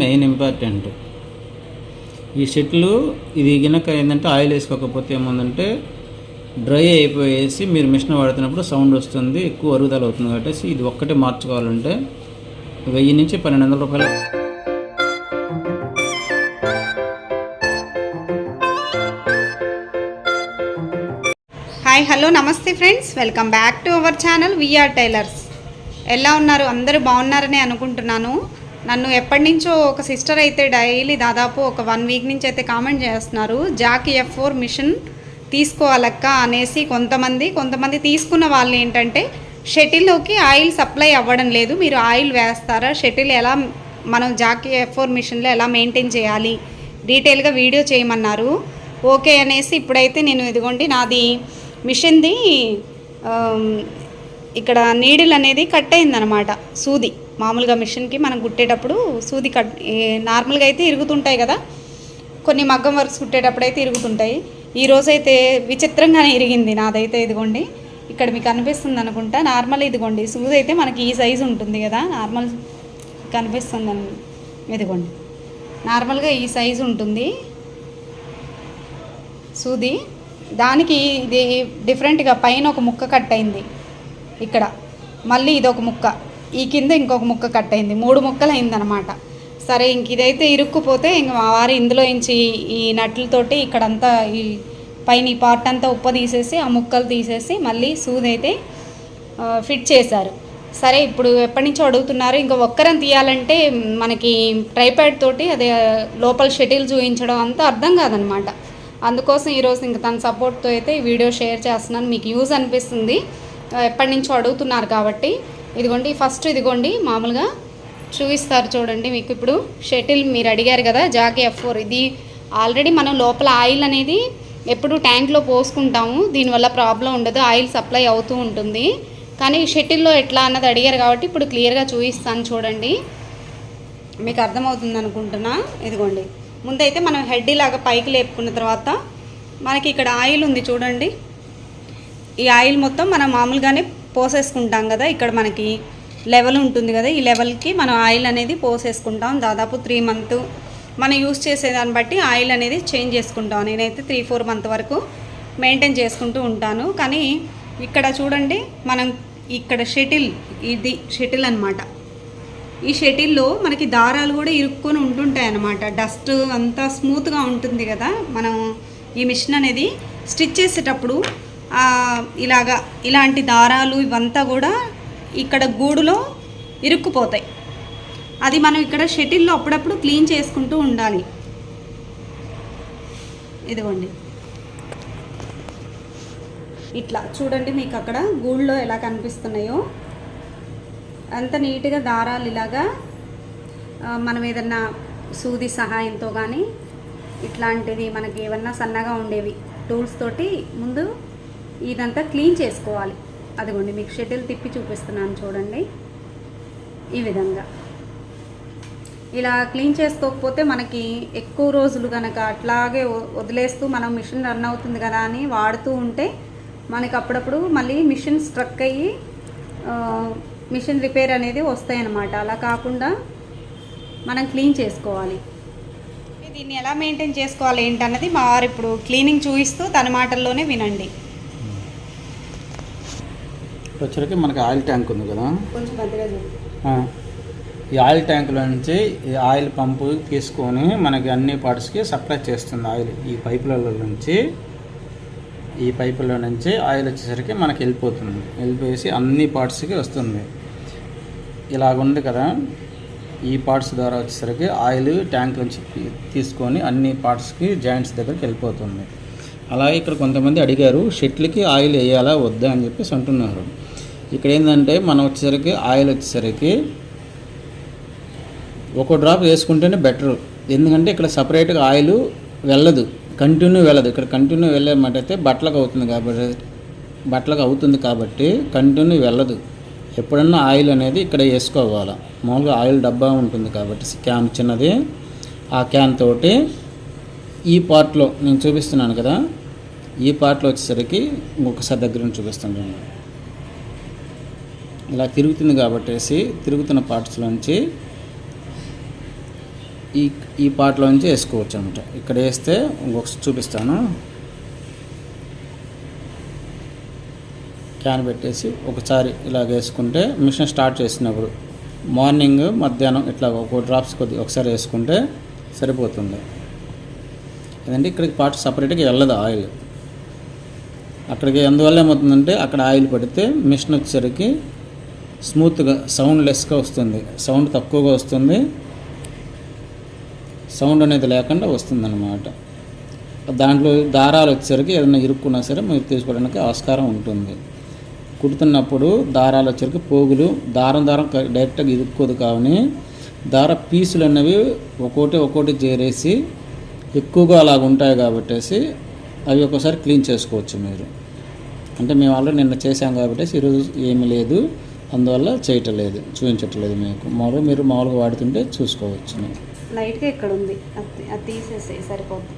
Main important ఈ షెట్లు ఇది గినక ఏంటంటే ఆయిల్ వేసుకోకపోతే ఏముందంటే డ్రై అయిపోయేసి మీరు మిషన్ వాడుతున్నప్పుడు సౌండ్ వస్తుంది ఎక్కువ అరుగుదల అవుతుంది కాబట్టి ఇది ఒక్కటే మార్చుకోవాలంటే వెయ్యి నుంచి పన్నెండు వందల రూపాయలు. హాయ్ హలో నమస్తే friends welcome back to our channel VR tailors ఎలా ఉన్నారు? అందరూ బాగున్నారని అనుకుంటున్నాను. నన్ను ఎప్పటి నుంచో ఒక సిస్టర్ అయితే డైలీ దాదాపు ఒక వన్ వీక్ నుంచి అయితే కామెంట్ చేస్తున్నారు జాక్ ఎఫ్ ఫోర్ మిషన్ తీసుకోవాలక్క అనేసి కొంతమంది కొంతమంది తీసుకున్న వాళ్ళు ఏంటంటే షటిల్లోకి ఆయిల్ సప్లై అవ్వడం లేదు మీరు ఆయిల్ వేస్తారా షటిల్ ఎలా మనం జాక్ ఎఫ్ ఫోర్ మిషన్లో ఎలా మెయింటైన్ చేయాలి డీటెయిల్గా వీడియో చేయమన్నారు. ఓకే అనేసి ఇప్పుడైతే నేను ఇదిగోండి నాది మిషన్ది ఇక్కడ నీడిల్ అనేది కట్ అయిందనమాట సూది. మామూలుగా మిషన్కి మనం కుట్టేటప్పుడు సూది కట్ నార్మల్గా అయితే ఇరుగుతుంటాయి కదా కొన్ని మగ్గం వర్క్స్ కుట్టేటప్పుడు అయితే ఇరుగుతుంటాయి. ఈ అయితే విచిత్రంగానే ఇరిగింది నాదైతే ఇదిగోండి. ఇక్కడ మీకు అనిపిస్తుంది అనుకుంటా నార్మల్ ఇదిగోండి. సూది అయితే మనకి ఈ సైజు ఉంటుంది కదా నార్మల్ కనిపిస్తుంది ఇదిగోండి. నార్మల్గా ఈ సైజు ఉంటుంది. సూది దానికి ఇది డిఫరెంట్గా పైన ఒక ముక్క కట్ అయింది. ఇక్కడ మళ్ళీ ఇది ఒక ముక్క. ఈ కింద ఇంకొక ముక్క కట్ అయింది. మూడు ముక్కలు అయిందనమాట సరే ఇంక ఇదైతే ఇరుక్కుపోతే ఇంక మా వారు ఇందులో నుంచి ఈ నట్లతోటి ఇక్కడంతా ఈ పైన ఈ పార్ట్ అంతా ఉప్ప తీసేసి ఆ ముక్కలు తీసేసి మళ్ళీ సూది అయితే ఫిట్ చేశారు. సరే ఇప్పుడు ఎప్పటి నుంచో అడుగుతున్నారు. ఇంకా ఒక్కరం తీయాలంటే మనకి ట్రైప్యాడ్ తోటి అదే లోపల షటిల్ చూపించడం అంతా అర్థం కాదనమాట అందుకోసం ఈరోజు ఇంకా తన సపోర్ట్తో అయితే ఈ వీడియో షేర్ చేస్తున్నాను. మీకు యూజ్ అనిపిస్తుంది. ఎప్పటి నుంచో అడుగుతున్నారు కాబట్టి. ఇదిగోండి ఫస్ట్ ఇదిగోండి మామూలుగా చూపిస్తారు చూడండి మీకు ఇప్పుడు. షటిల్ మీరు అడిగారు కదా జాకీ ఎఫ్ ఫోర్ ఇది ఆల్రెడీ మనం లోపల ఆయిల్ అనేది ఎప్పుడు ట్యాంక్లో పోసుకుంటాము దీనివల్ల ప్రాబ్లం ఉండదు ఆయిల్ సప్లై అవుతూ ఉంటుంది. కానీ షటిల్లో ఎట్లా అన్నది అడిగారు కాబట్టి ఇప్పుడు క్లియర్గా చూపిస్తాను చూడండి. మీకు అర్థమవుతుంది అనుకుంటున్నా? ఇదిగోండి. ముందైతే మనం హెడ్ ఇలాగా పైకి లేపుకున్న తర్వాత మనకి ఇక్కడ ఆయిల్ ఉంది చూడండి. ఈ ఆయిల్ మొత్తం మనం మామూలుగానే పోసేసుకుంటాం కదా ఇక్కడ మనకి లెవెల్ ఉంటుంది కదా ఈ లెవెల్కి మనం ఆయిల్ అనేది పోసేసుకుంటాం. దాదాపు త్రీ మంత్ మనం యూస్ చేసేదాన్ని బట్టి ఆయిల్ అనేది చేంజ్ చేసుకుంటాం. నేనైతే త్రీ ఫోర్ మంత్ వరకు మెయింటైన్ చేసుకుంటూ ఉంటాను. కానీ ఇక్కడ చూడండి మనం ఇక్కడ షటిల్ ఇది షటిల్ అనమాట ఈ షటిల్లో మనకి దారాలు కూడా ఇరుక్కొని ఉంటుంటాయి అన్నమాట. డస్ట్ అంతా స్మూత్గా ఉంటుంది కదా మనం ఈ మిషన్ అనేది స్టిచ్ చేసేటప్పుడు ఇలాగా ఇలాంటి దారాలు ఇవంతా కూడా ఇక్కడ గూడులో ఇరుక్కుపోతాయి. అది మనం ఇక్కడ షటిల్లో అప్పుడప్పుడు క్లీన్ చేసుకుంటూ ఉండాలి. ఇదిగోండి. ఇట్లా చూడండి మీకు అక్కడ గూళ్ళో ఎలా కనిపిస్తున్నాయో. అంత నీట్గా దారాలు ఇలాగా మనం ఏదన్నా సూది సహాయంతో కానీ ఇట్లాంటిది మనకి ఏమన్నా సన్నగా ఉండేవి టూల్స్ తోటి ముందు ఇదంతా క్లీన్ చేసుకోవాలి. అదిగోండి మీకు షటిల్ తిప్పి చూపిస్తున్నాను చూడండి. ఈ విధంగా. ఇలా క్లీన్ చేసుకోకపోతే మనకి ఎక్కువ రోజులు కనుక అట్లాగే వదిలేస్తూ మనం మిషన్ రన్ అవుతుంది కదా అని వాడుతూ ఉంటే మనకి అప్పుడప్పుడు మళ్ళీ మిషన్ స్ట్రక్ అయ్యి మిషన్ రిపేర్ అనేది వస్తాయన్నమాట. అలా కాకుండా మనం క్లీన్ చేసుకోవాలి. దీన్ని ఎలా మెయింటైన్ చేసుకోవాలి ఏంటన్నది మా వారు ఇప్పుడు క్లీనింగ్ చూపిస్తూ తన మాటల్లోనే వినండి. వచ్చరికి మనకి ఆయిల్ ట్యాంక్ ఉంది కదా. ఈ ఆయిల్ ట్యాంకులో నుంచి ఈ ఆయిల్ పంపు తీసుకొని మనకి అన్ని పార్ట్స్కి సప్లై చేస్తుంది ఆయిల్. ఈ పైపులలో నుంచి ఈ పైపులో నుంచి ఆయిల్ వచ్చేసరికి మనకి వెళ్ళిపోతుంది. వెళ్ళిపోయేసి అన్ని పార్ట్స్కి వస్తుంది. ఇలాగ ఉంది కదా. ఈ పార్ట్స్ ద్వారా వచ్చేసరికి ఆయిల్ ట్యాంక్ నుంచి తీసుకొని అన్ని పార్ట్స్కి జాయింట్స్ దగ్గరికి వెళ్ళిపోతుంది. అలాగే ఇక్కడ కొంతమంది అడిగారు షెట్లకి ఆయిల్ వేయాలా వద్దా? అని చెప్పేసి అంటున్నారు. ఇక్కడ ఏంటంటే మనం వచ్చేసరికి ఆయిల్ వచ్చేసరికి ఒక డ్రాప్ వేసుకుంటేనే బెటర్. ఎందుకంటే ఇక్కడ సపరేట్గా ఆయిల్ వెళ్ళదు. కంటిన్యూ వెళ్ళదు. ఇక్కడ కంటిన్యూ వెళ్ళేమాట అయితే బట్టలకు అవుతుంది కాబట్టి బట్టలకు అవుతుంది కాబట్టి కంటిన్యూ వెళ్ళదు. ఎప్పుడన్నా ఆయిల్ అనేది ఇక్కడ వేసుకోవాలి. మామూలుగా ఆయిల్ డబ్బా ఉంటుంది కాబట్టి క్యాన్ చిన్నది. ఆ క్యాన్ తోటి ఈ పార్ట్లో నేను చూపిస్తున్నాను కదా ఈ పార్ట్లో వచ్చేసరికి ఇంకొకసారి దగ్గర నుంచి చూపిస్తాను ఇలా తిరుగుతుంది కాబట్టేసి తిరుగుతున్న పార్ట్స్లోంచి ఈ ఈ పార్ట్లో నుంచి వేసుకోవచ్చు అనమాట ఇక్కడ వేస్తే ఇంకొకసారి చూపిస్తాను. క్యాన్ పెట్టేసి ఒకసారి ఇలా వేసుకుంటే మిషన్ స్టార్ట్ చేసినప్పుడు మార్నింగ్ మధ్యాహ్నం ఇట్లా ఒక డ్రాప్స్ కొద్ది ఒకసారి వేసుకుంటే సరిపోతుంది. ఎందుకంటే ఇక్కడికి పార్ట్ సపరేట్గా వెళ్ళదు ఆయిల్. అక్కడికి అందువల్ల ఏమవుతుందంటే అక్కడ ఆయిల్ పడితే మిషన్ వచ్చేసరికి స్మూత్గా సౌండ్ లెస్గా వస్తుంది. సౌండ్ తక్కువగా వస్తుంది. సౌండ్ అనేది లేకుండా వస్తుందన్నమాట. దాంట్లో దారాలు వచ్చేసరికి ఏదైనా ఇరుక్కున్నా సరే మీరు తీసుకోవడానికి ఆస్కారం ఉంటుంది. కుడుతున్నప్పుడు దారాలు వచ్చేసరికి పోగులు దారం దారం డైరెక్ట్గా ఇరుక్కోదు కావని దార పీసులు అనేవి ఒక్కోటి ఒక్కోటి చేరేసి ఎక్కువగా అలాగ ఉంటాయి కాబట్టేసి అవి ఒకసారి క్లీన్ చేసుకోవచ్చు మీరు. అంటే మేము ఆల్రెడీ నిన్న చేసాం కాబట్టి ఈరోజు ఏమీ లేదు. అందువల్ల చేయటం లేదు చూపించట్లేదు మీకు. మామూలుగా మీరు మామూలుగా వాడుతుంటే చూసుకోవచ్చు. లైట్గా ఇక్కడ ఉంది అది తీసేసి సరిపోద్ది.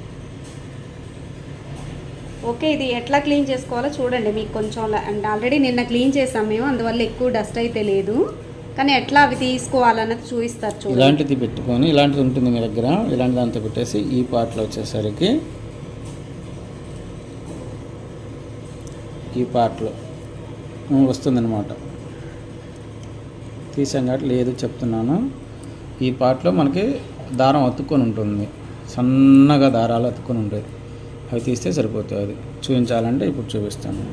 ఓకే ఇది ఎట్లా క్లీన్ చేసుకోవాలో చూడండి. మీకు కొంచెం అంటే ఆల్రెడీ నిన్న క్లీన్ చేసాం మేము అందువల్ల ఎక్కువ డస్ట్ అయితే లేదు. కానీ ఎట్లా అవి తీసుకోవాలన్నది చూపిస్తారు చూడండి. ఇలాంటిది పెట్టుకొని ఇలాంటిది ఉంటుంది మీ దగ్గర ఇలాంటి దాంతో పెట్టేసి ఈ పార్ట్లో వచ్చేసరికి ఈ పార్ట్లో వస్తుందన్నమాట. తీసాం కాబట్టి లేదు చెప్తున్నాను. ఈ పార్ట్లో మనకి దారం అతుక్కొని ఉంటుంది. సన్నగా దారాలు అతుక్కొని ఉంటాయి. అవి తీస్తే సరిపోతుంది. అది చూపించాలంటే ఇప్పుడు చూపిస్తాను.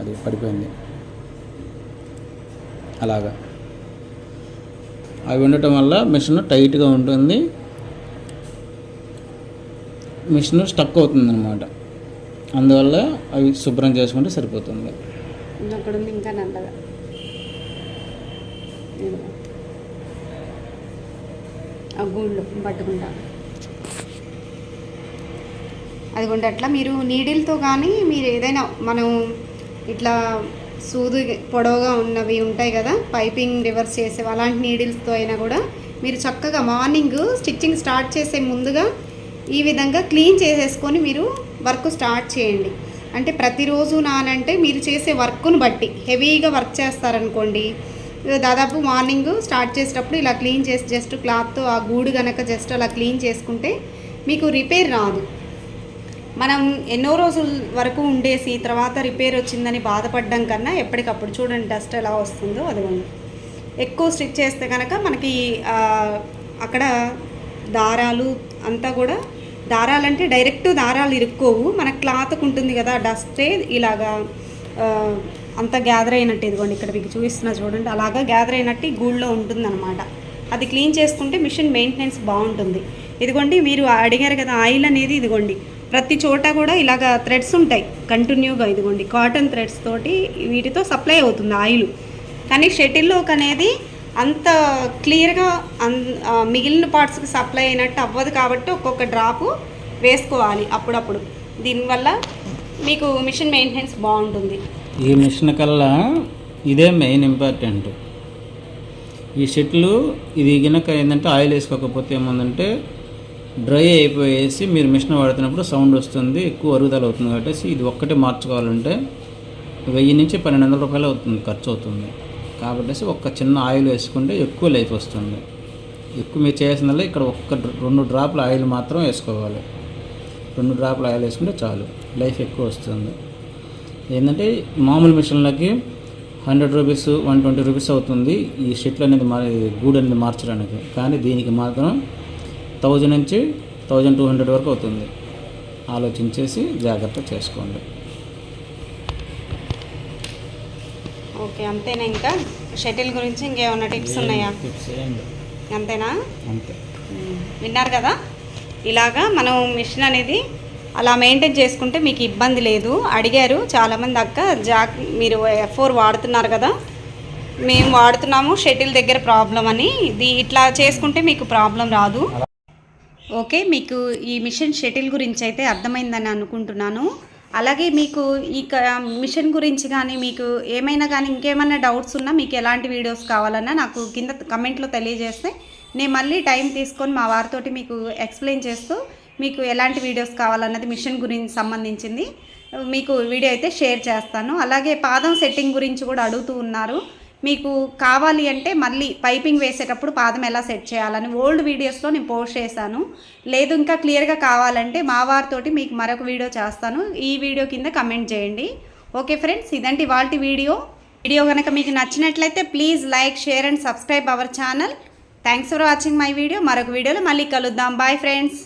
అది పడిపోయింది. అలాగా. అవి ఉండటం వల్ల మిషన్ టైట్గా ఉంటుంది. మిషన్ స్టక్ అవుతుంది అనమాట అందువల్ల అవి శుభ్రం చేసుకుంటే సరిపోతుంది. అక్కడ ఉంది ఇంకా నల్లగా. ఆ గూళ్ళు పట్టుకుంటా. అదిగోండి అట్లా మీరు నీడిల్తో కానీ మీరు ఏదైనా మనం ఇట్లా సూది పొడవుగా ఉన్నవి ఉంటాయి కదా పైపింగ్ రివర్స్ చేసే అలాంటి నీడిల్స్తో అయినా కూడా మీరు చక్కగా మార్నింగ్ స్టిచ్చింగ్ స్టార్ట్ చేసే ముందుగా ఈ విధంగా క్లీన్ చేసేసుకొని మీరు వర్క్ స్టార్ట్ చేయండి. అంటే ప్రతిరోజు నానంటే మీరు చేసే వర్క్ను బట్టి హెవీగా వర్క్ చేస్తారనుకోండి దాదాపు మార్నింగ్ స్టార్ట్ చేసేటప్పుడు ఇలా క్లీన్ చేసి జస్ట్ క్లాత్తో ఆ గూడు కనుక జస్ట్ అలా క్లీన్ చేసుకుంటే మీకు రిపేర్ రాదు. మనం ఎన్నో రోజుల వరకు ఉండేసి తర్వాత రిపేర్ వచ్చిందని బాధపడడం కన్నా ఎప్పటికప్పుడు చూడండి డస్ట్ ఎలా వస్తుందో అదిగోండి. ఎక్కువ స్టిచ్ చేస్తే కనుక మనకి అక్కడ దారాలు అంతా కూడా దారాలంటే డైరెక్ట్ దారాలు ఇరుక్కోవు. మన క్లాత్కు ఉంటుంది కదా డస్టే ఇలాగా అంత గ్యాదర్ అయినట్టు ఇదిగోండి ఇక్కడ మీకు చూపిస్తున్నా చూడండి. అలాగా గ్యాదర్ అయినట్టు గూళ్ళో ఉంటుందన్నమాట. అది క్లీన్ చేసుకుంటే మిషన్ మెయింటెనెన్స్ బాగుంటుంది. ఇదిగోండి మీరు అడిగారు కదా ఆయిల్ అనేది ఇదిగోండి. ప్రతి చోట కూడా ఇలాగ థ్రెడ్స్ ఉంటాయి కంటిన్యూగా ఇదిగోండి. కాటన్ థ్రెడ్స్ తోటి వీటితో సప్లై అవుతుంది ఆయిల్. కానీ షటిల్లోకి అనేది అంత క్లియర్గా అన్ మిగిలిన పార్ట్స్కి సప్లై అయినట్టు అవ్వదు కాబట్టి ఒక్కొక్క డ్రాపు వేసుకోవాలి అప్పుడప్పుడు. దీనివల్ల మీకు మిషన్ మెయింటెనెన్స్ బాగుంటుంది. ఈ మిషన్ కల్లా ఇదే మెయిన్ ఇంపార్టెంట్. ఈ షెట్లు ఇది గినక ఏంటంటే ఆయిల్ వేసుకోకపోతే ఏముందంటే డ్రై అయిపోయేసి మీరు మిషన్ వాడుతున్నప్పుడు సౌండ్ వస్తుంది ఎక్కువ అరుగుదల అవుతుంది కాబట్టి ఇది ఒక్కటే మార్చుకోవాలంటే వెయ్యి నుంచి పన్నెండు వందల రూపాయలు అవుతుంది ఖర్చు అవుతుంది. కాబట్టి ఒక్క చిన్న ఆయిల్ వేసుకుంటే ఎక్కువ లైఫ్ వస్తుంది. ఎక్కువ మీరు చేయాల్సిందల్లా ఇక్కడ ఒక్క రెండు డ్రాపుల ఆయిల్ మాత్రం వేసుకోవాలి. రెండు డ్రాపుల ఆయిల్ వేసుకుంటే చాలు లైఫ్ ఎక్కువ వస్తుంది. ఏంటంటే మామూలు మిషన్లకి hundred rupees one twenty rupees అవుతుంది ఈ షిట్లు అనేది మా గూడ్ అనేది మార్చడానికి. కానీ దీనికి మాత్రం థౌజండ్ నుంచి థౌజండ్ టూ హండ్రెడ్ వరకు అవుతుంది. ఆలోచించేసి జాగ్రత్త చేసుకోండి. ఓకే అంతేనా ఇంకా? షటిల్ గురించి ఇంకేమన్నా టిప్స్ ఉన్నాయా? అంతేనా? అంతే. విన్నారు కదా? ఇలాగా మనం మిషన్ అనేది అలా మెయింటైన్ చేసుకుంటే మీకు ఇబ్బంది లేదు. అడిగారు చాలామంది అక్క జాక్ మీరు ఎఫ్ ఫోర్ వాడుతున్నారు కదా? మేము వాడుతున్నాము షటిల్ దగ్గర ప్రాబ్లం అని. ఇది ఇట్లా చేసుకుంటే మీకు ప్రాబ్లం రాదు. ఓకే మీకు ఈ మిషన్ షటిల్ గురించి అయితే అర్థమైందని అనుకుంటున్నాను. అలాగే మీకు ఈ క- మిషన్ గురించి కానీ మీకు ఏమైనా కానీ ఇంకేమైనా డౌట్స్ ఉన్నా మీకు ఎలాంటి వీడియోస్ కావాలన్నా నాకు కింద కమెంట్లో తెలియజేస్తే నేను మళ్ళీ టైం తీసుకొని మా వారితోటి మీకు ఎక్స్ప్లెయిన్ చేస్తూ మీకు ఎలాంటి వీడియోస్ కావాలన్నది మిషన్ గురించి సంబంధించింది. మీకు వీడియో అయితే షేర్ చేస్తాను. అలాగే పాదం సెట్టింగ్ గురించి కూడా అడుగుతూ ఉన్నారు. మీకు కావాలి అంటే మళ్ళీ పైపింగ్ వేసేటప్పుడు పాదం ఎలా సెట్ చేయాలని ఓల్డ్ వీడియోస్లో నేను పోస్ట్ చేశాను. లేదు ఇంకా క్లియర్గా కావాలంటే మా వారితోటి మీకు మరొక వీడియో చేస్తాను. ఈ వీడియో కింద కమెంట్ చేయండి. ఓకే ఫ్రెండ్స్ ఇదంటే వాళ్ళ వీడియో. వీడియో కనుక మీకు నచ్చినట్లయితే please like share and subscribe our channel. Thanks for watching my video. మరొక వీడియోలో మళ్ళీ కలుద్దాం. Bye friends.